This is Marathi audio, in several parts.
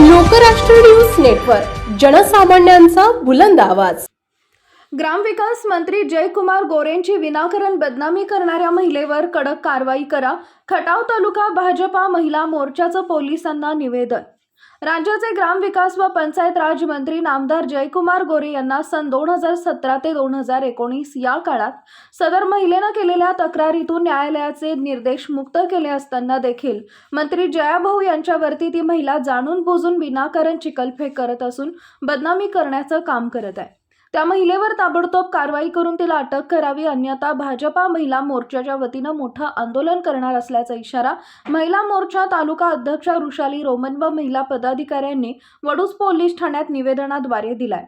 लोकराष्ट्र न्यूज नेटवर्क जनसामान्यांचा बुलंद आवाज. ग्रामविकास मंत्री जयकुमार गोरेंची विनाकारण बदनामी करणाऱ्या महिलेवर कडक कारवाई करा. खटाव तालुका भाजपा महिला मोर्चाचं पोलिसांना निवेदन. राज्याचे ग्रामविकास व पंचायत राज मंत्री नामदार जयकुमार गोरे यांना सन दोन हजार सतरा ते दोन हजार एकोणीस या काळात सदर महिलेनं केलेल्या तक्रारीतून न्यायालयाचे निर्देश मुक्त केले असताना देखील मंत्री जयाभाऊ यांच्यावरती ती महिला जाणून बुजून विनाकारण चिकलफेक करत असून बदनामी करण्याचं काम करत आहे. त्या महिलेवर ताबडतोब कारवाई करून तिला अटक करावी अन्यथा भाजपा महिला मोर्चाच्या वतीनं मोठं आंदोलन करणार असल्याचा इशारा महिला मोर्चा तालुका अध्यक्ष वृषाली रोमन व महिला पदाधिकाऱ्यांनी वडूज पोलीस ठाण्यात निवेदनाद्वारे दिलाय.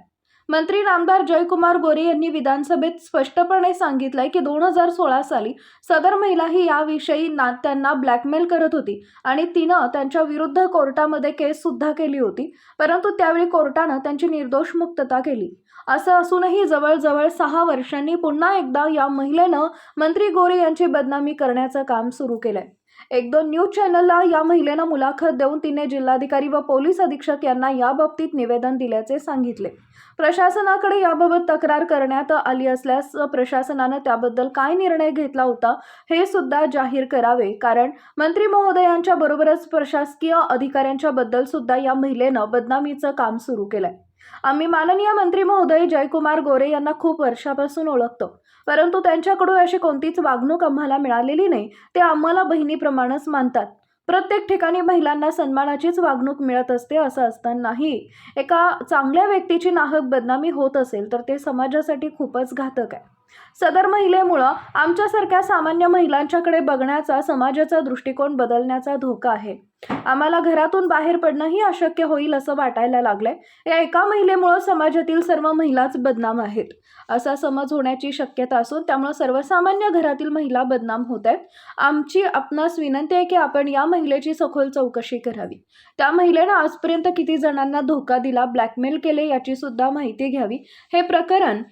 मंत्री नामदार जयकुमार गोरे यांनी विधानसभेत स्पष्टपणे सांगितलंय की दोन हजार सोळा साली सदर महिला ही याविषयी ना त्यांना ब्लॅकमेल करत होती आणि तिनं त्यांच्या विरुद्ध कोर्टामध्ये केस सुद्धा केली होती परंतु त्यावेळी कोर्टानं त्यांची निर्दोष मुक्तता केली. असं असूनही जवळजवळ सहा वर्षांनी पुन्हा एकदा या महिलेनं मंत्री गोरे यांची बदनामी करण्याचं काम सुरू केलंय. एक दोन न्यूज चॅनलला या महिलेनं मुलाखत देऊन तिने जिल्हाधिकारी व पोलीस अधीक्षक यांना याबाबतीत निवेदन दिल्याचे सांगितले. प्रशासनाकडे याबाबत तक्रार करण्यात आली असल्यास प्रशासनानं त्याबद्दल काय निर्णय घेतला होता हे सुद्धा जाहीर करावे कारण मंत्री महोदयांच्या बरोबरच प्रशासकीय अधिकाऱ्यांच्या बद्दल सुद्धा या महिलेनं बदनामीचं काम सुरू केलंय. आम्ही माननीय मंत्री महोदय जयकुमार गोरे यांना खूप वर्षापासून ओळखतो. परंतु त्यांच्याकडून अशी कोणतीच वागणूक आम्हाला मिळालेली नाही ते आम्हाला बहिणीप्रमाणेच मानतात. प्रत्येक ठिकाणी महिलांना सन्मानाचीच वागणूक मिळत असते असं असतानाही एका चांगल्या व्यक्तीची नाहक बदनामी होत असेल तर ते समाजासाठी खूपच घातक आहे. सदर महिलेमुळं आमच्यासारख्या सामान्य महिलांच्याकडे बघण्याचा समाजाचा दृष्टिकोन बदलण्याचा धोका आहे. आम्हाला घरातून बाहेर पडणंही अशक्य होईल असं वाटायला लागलंय. या एका महिलेमुळं समाजातील सर्व महिलाच बदनाम आहेत. असा समज होण्याची शक्यता असून त्यामुळं सर्वसामान्य घरातील महिला बदनाम होत आहेत. आमची आपणास विनंती आहे की आपण या महिलेची सखोल चौकशी करावी. त्या महिलेनं आजपर्यंत किती जणांना धोका दिला ब्लॅकमेल केले याची सुद्धा माहिती घ्यावी. हे प्रकरण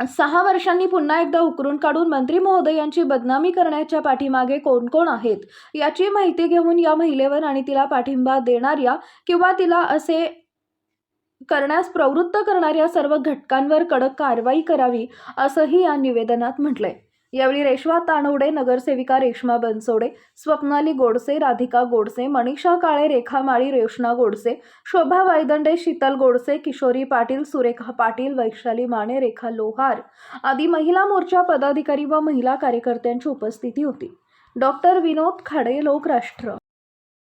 सहा वर्षांनी पुन्हा एकदा उकरून काढून मंत्री महोदय यांची बदनामी करण्याच्या पाठीमागे कोण कोण आहेत याची माहिती घेऊन या महिलेवर आणि तिला पाठिंबा देणाऱ्या किंवा तिला असे करण्यास प्रवृत्त करणाऱ्या सर्व घटकांवर कडक कारवाई करावी असंही या निवेदनात म्हटलंय. यावेळी रेश्मा तानवडे नगरसेविका रेश्मा बनसोडे स्वप्नाली गोडसे राधिका गोडसे मनीषा काळे रेखा माळी रेशना गोडसे शोभा वायदंडे शीतल गोडसे किशोरी पाटील सुरेखा पाटील वैशाली माने रेखा लोहार आदी महिला मोर्चा पदाधिकारी व महिला कार्यकर्त्यांची उपस्थिती होती. डॉक्टर विनोद खाडे लोकराष्ट्र.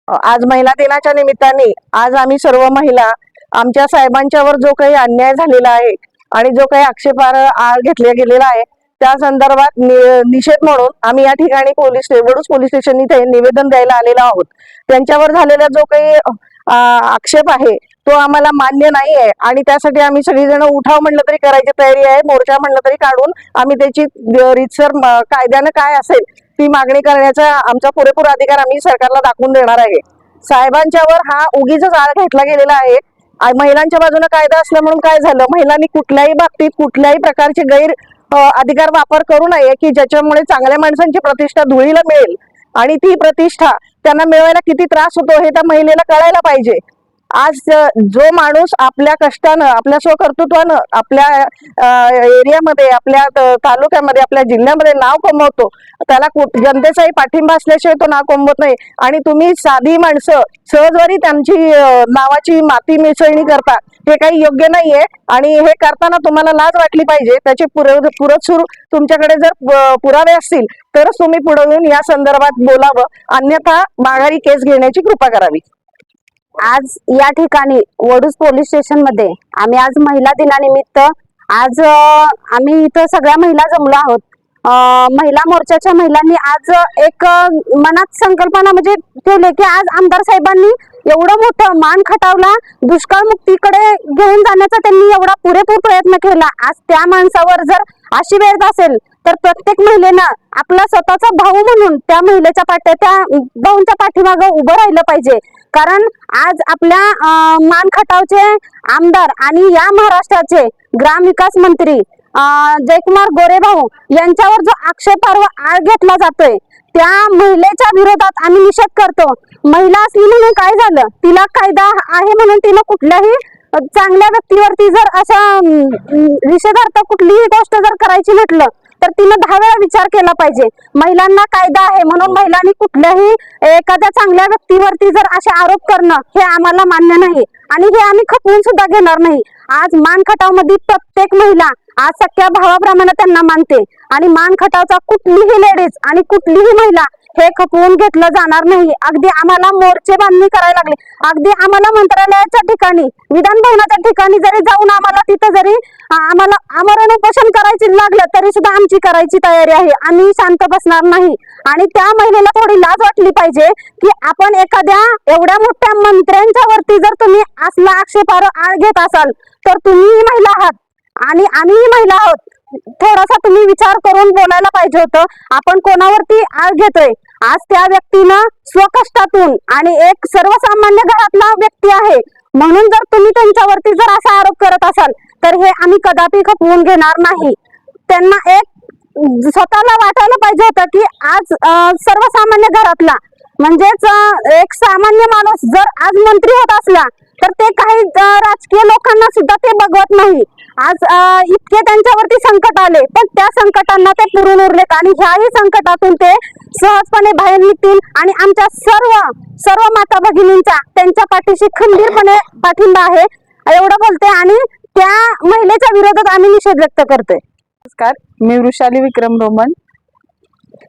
आज महिला दिनाच्या निमित्ताने आज आम्ही सर्व महिला आमच्या साहेबांच्यावर जो काही अन्याय झालेला आहे आणि जो काही आक्षेपार आळ घेतला गेलेला आहे त्या संदर्भात निषेध म्हणून आम्ही या ठिकाणी पोलीस वडूज पोलीस स्टेशन इथे निवेदन द्यायला आलेलो आहोत. त्यांच्यावर झालेला जो काही आक्षेप आहे तो आम्हाला मान्य नाही आहे आणि त्यासाठी आम्ही सगळीजण उठाव म्हणलं तरी करायची तयारी आहे मोर्चा म्हणलं तरी काढून आम्ही त्याची रितसर रीतसर कायद्यानं काय असेल ती मागणी करण्याचा आमचा पुरेपूर अधिकार आम्ही सरकारला दाखवून देणार आहे. साहेबांच्यावर हा उगीच आळ घेतला गेलेला आहे. महिलांच्या बाजूने कायदा असल्या म्हणून काय झालं? महिलांनी कुठल्याही बाबतीत कुठल्याही प्रकारचे गैर अधिकार वापर करू नये की ज्याच्यामुळे चांगल्या माणसांची प्रतिष्ठा धुळीला मिळेल आणि ती प्रतिष्ठा त्यांना मिळवायला किती त्रास होतो हे त्या महिलेला कळायला पाहिजे. आज जो माणूस आपल्या कष्टानं आपल्या स्वकर्तृत्वानं आपल्या एरियामध्ये आपल्या तालुक्यामध्ये आपल्या जिल्ह्यामध्ये नाव कमवतो त्याला जनतेचाही पाठिंबा असल्याशिवाय तो नाव कमवत नाही. आणि तुम्ही साधी माणसं सहजवारी त्यांची नावाची माती मिसळणी करता हे काही योग्य नाहीये. आणि हे करताना तुम्हाला लाज वाटली पाहिजे. त्याचे पुरे तुमच्याकडे जर पुरावे असतील तरच तुम्ही पुढे येऊन या संदर्भात बोलावं. अन्यथा माघारी केस घेण्याची कृपा करावी. आज या ठिकाणी वडूज पोलीस स्टेशनमध्ये आम्ही आज महिला दिनानिमित्त आज आम्ही इथं सगळ्या महिला जमलो आहोत. महिला मोर्चाच्या महिलांनी आज एक मनात संकल्पना म्हणजे ठेवले की आज आमदार साहेबांनी एवढं मोठं मान खटावला दुष्काळ मुक्तीकडे घेऊन जाण्याचा त्यांनी एवढा पुरेपूर प्रयत्न केला. आज त्या माणसावर जर अशी वेळ असेल तर प्रत्येक महिलेनं आपला स्वतःचा भाऊ म्हणून त्या महिलेच्या पाठ्या त्या भाऊंच्या पाठीमागं उभं राहिलं पाहिजे. कारण आज आपल्या मानखटावचे आमदार आणि या महाराष्ट्राचे ग्रामविकास मंत्री जयकुमार गोरे भाऊ यांच्यावर जो आक्षेपार्ह आळ घेतला जातोय त्या महिलेच्या विरोधात आम्ही निषेध करतो. महिला असली म्हणून काय झालं? तिला कायदा आहे म्हणून तिला कुठल्याही चांगल्या व्यक्तीवरती जर अशा निषेधार्थ कुठलीही गोष्ट जर करायची म्हटलं तर तिनं दहा वेळा विचार केला पाहिजे. महिलांना कायदा आहे म्हणून महिलांनी कुठल्याही एखाद्या चांगल्या व्यक्तीवरती जर असे आरोप करणं हे आम्हाला मान्य नाही. आणि हे आम्ही खपवून सुद्धा घेणार नाही. आज मान खटावमध्ये प्रत्येक महिला आज सख्या भावाप्रमाणे त्यांना मानते. आणि मान खटावचा कुठलीही लेडीज आणि कुठलीही महिला हे खपवून घेतलं जाणार नाही. अगदी आम्हाला मोर्चे बांधणी करायला लागले. अगदी आम्हाला मंत्रालयाच्या ठिकाणी विधान भवनाच्या ठिकाणी जरी जाऊन आम्हाला तिथं जरी आम्हाला आमरण उपोषण करायची लागलं तरी सुद्धा आमची करायची तयारी आहे. आम्ही शांत बसणार नाही. आणि त्या महिलेला थोडी लाज वाटली पाहिजे की आपण एखाद्या एवढ्या मोठ्या मंत्र्यांच्या वरती जर तुम्ही असला आक्षेपार आळ घेत असाल तर तुम्हीही महिला आहात. आणि आम्हीही महिला आहोत. थोडासा तुम्ही विचार करून बोलायला पाहिजे होतं. आपण कोणावरती आळ घेतोय? आज त्या व्यक्तीनं स्वकष्टातून आणि एक सर्वसामान्य घरातला व्यक्ती आहे. म्हणून जर तुम्ही त्यांच्यावरती जर असा आरोप करत असाल तर हे आम्ही कदापि खपवून घेणार नाही. त्यांना एक स्वतःला वाटायला पाहिजे होतं की आज सर्वसामान्य घरातला म्हणजेच एक सामान्य माणूस जर आज मंत्री होत असला तर ते काही राजकीय लोकांना सुद्धा ते बघवत नाही. आज इतके त्यांच्यावरती संकट आले. पण त्या संकटांना ते पुरून उरलेत. आणि ह्याही संकटातून ते सहजपणे बाहेर निघतील. आणि आमच्या सर्व सर्व माता भगिनींचा त्यांच्या पाठीशी खंबीरपणे पाठिंबा आहे. एवढं बोलते आणि त्या महिलेच्या विरोधात आम्ही निषेध व्यक्त करते नमस्कार. मी वृषाली विक्रम रोमन.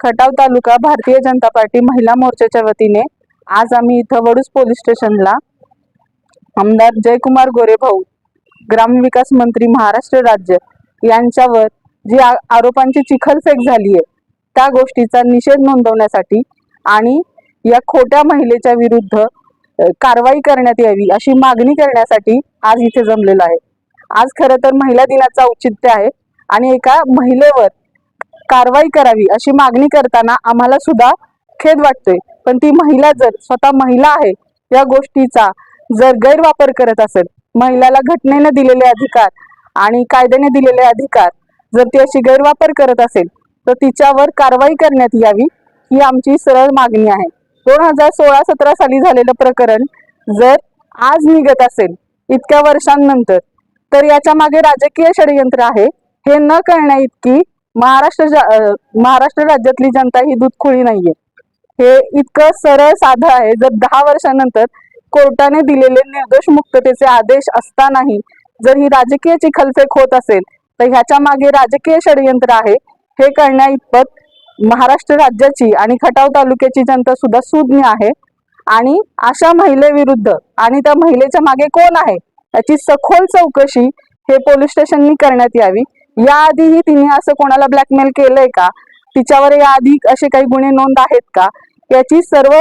खटाव तालुका भारतीय जनता पार्टी महिला मोर्चाच्या वतीने आज आम्ही इथं वडूस पोलीस स्टेशनला आमदार जयकुमार गोरे भाऊ ग्रामविकास मंत्री महाराष्ट्र राज्य यांच्यावर जी आ- आरोपांची चिखलफेक झाली आहे त्या गोष्टीचा निषेध नोंदवण्यासाठी आणि या खोट्या महिलेच्या विरुद्ध कारवाई करण्यात यावी अशी मागणी करण्यासाठी आज इथे जमलेलं आहे. आज खरं तर महिला दिनाचं औचित्य आहे आणि एका महिलेवर कारवाई करावी अशी मागणी करताना आम्हाला सुद्धा खेद वाटतोय. पण ती महिला जर स्वतः महिला आहे या गोष्टीचा जर गैरवापर करत असेल महिलाला घटनेने दिलेले अधिकार आणि कायद्याने दिलेले अधिकार जर ती अशी गैरवापर करत असेल तर तिच्यावर कारवाई करण्यात यावी ही आमची सरळ मागणी आहे. दोन हजार सोळा सतरा साली झालेलं प्रकरण जर आज निघत असेल इतक्या वर्षांनंतर तर याच्या मागे राजकीय षडयंत्र आहे. हे न कळण्या इतकी महाराष्ट्र महाराष्ट्र राज्यातली जनता ही दूधखोळी नाहीये. हे इतकं सरळ साधं आहे. जर दहा वर्षानंतर कोर्टाने दिलेले निर्दोष मुक्ततेचे आदेश असतानाही जर ही राजकीय चिखलफेक होत असेल तर ह्याच्या मागे राजकीय षडयंत्र आहे. हे करण्या इतपत महाराष्ट्र राज्याची आणि खटाव तालुक्याची जनता सुद्धा सुज्ञ आहे. आणि अशा महिलेविरुद्ध आणि त्या महिलेच्या मागे कोण आहे याची सखोल चौकशी हे पोलीस स्टेशननी करण्यात यावी. याआधीही तिने असं कोणाला ब्लॅकमेल केलंय का? तिच्यावर याआधी असे काही गुन्हे नोंद आहेत का? याची सर्व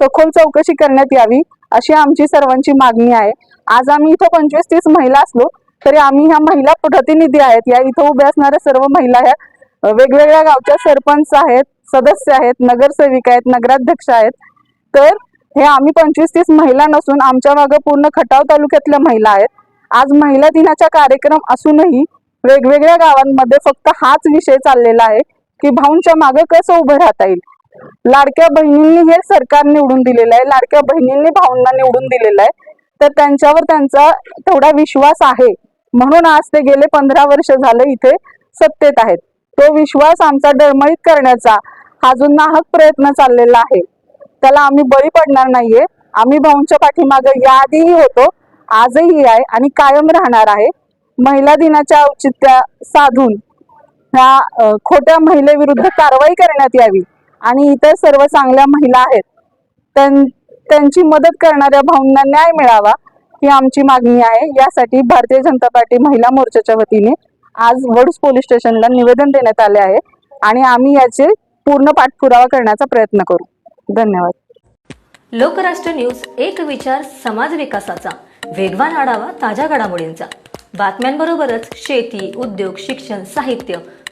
सखोल चौकशी करण्यात यावी. अशी आमची सर्वांची मागणी आहे. आज आम्ही इथं पंचवीस तीस महिला असलो तरी आम्ही ह्या महिला प्रतिनिधी आहेत. या इथं उभ्या असणाऱ्या सर्व महिला ह्या वेगवेगळ्या गावच्या सरपंच आहेत सदस्य आहेत नगरसेविका आहेत नगराध्यक्ष आहेत. तर हे आम्ही पंचवीस तीस महिला नसून आमच्या मागे पूर्ण खटाव तालुक्यातल्या महिला आहेत. आज महिला दिनाचा कार्यक्रम असूनही वेगवेगळ्या गावांमध्ये फक्त हाच विषय चाललेला आहे की भाऊंच्या मागे कसं उभं राहता येईल? लाडक्या बहिणींनी हे सरकार निवडून दिलेलं आहे लाडक्या बहिणींनी भाऊंना निवडून दिलेलं आहे. तर त्यांच्यावर त्यांचा तेवढा विश्वास आहे. म्हणून आज ते गेले पंधरा वर्ष झालं इथे सत्तेत आहेत. तो विश्वास आमचा डळमळीत करण्याचा हा जो नाहक प्रयत्न चाललेला आहे. त्याला आम्ही बळी पडणार नाहीये. आम्ही भाऊंच्या पाठीमागे याआधीही होतो. आजही आहे आणि कायम राहणार आहे. महिला दिनाच्या औचित्या साधून ह्या खोट्या महिलेविरुद्ध कारवाई करण्यात यावी. आणि इतर सर्व चांगल्या महिला आहेत त्यांची मदत करणाऱ्या भाऊंना न्याय मिळावा ही आमची मागणी आहे. यासाठी भारतीय जनता पार्टी महिला मोर्चाच्या वतीने आज वडूस पोलीस स्टेशनला निवेदन देण्यात आले आहे आणि आम्ही याचे पूर्ण पाठपुरावा करण्याचा प्रयत्न करू. धन्यवाद. लोकराष्ट्र न्यूज एक विचार समाज विकासाचा. वेगवान आढावा ताज्या घडामोडींचा. बातम्यांबरोबरच शेती उद्योग शिक्षण साहित्य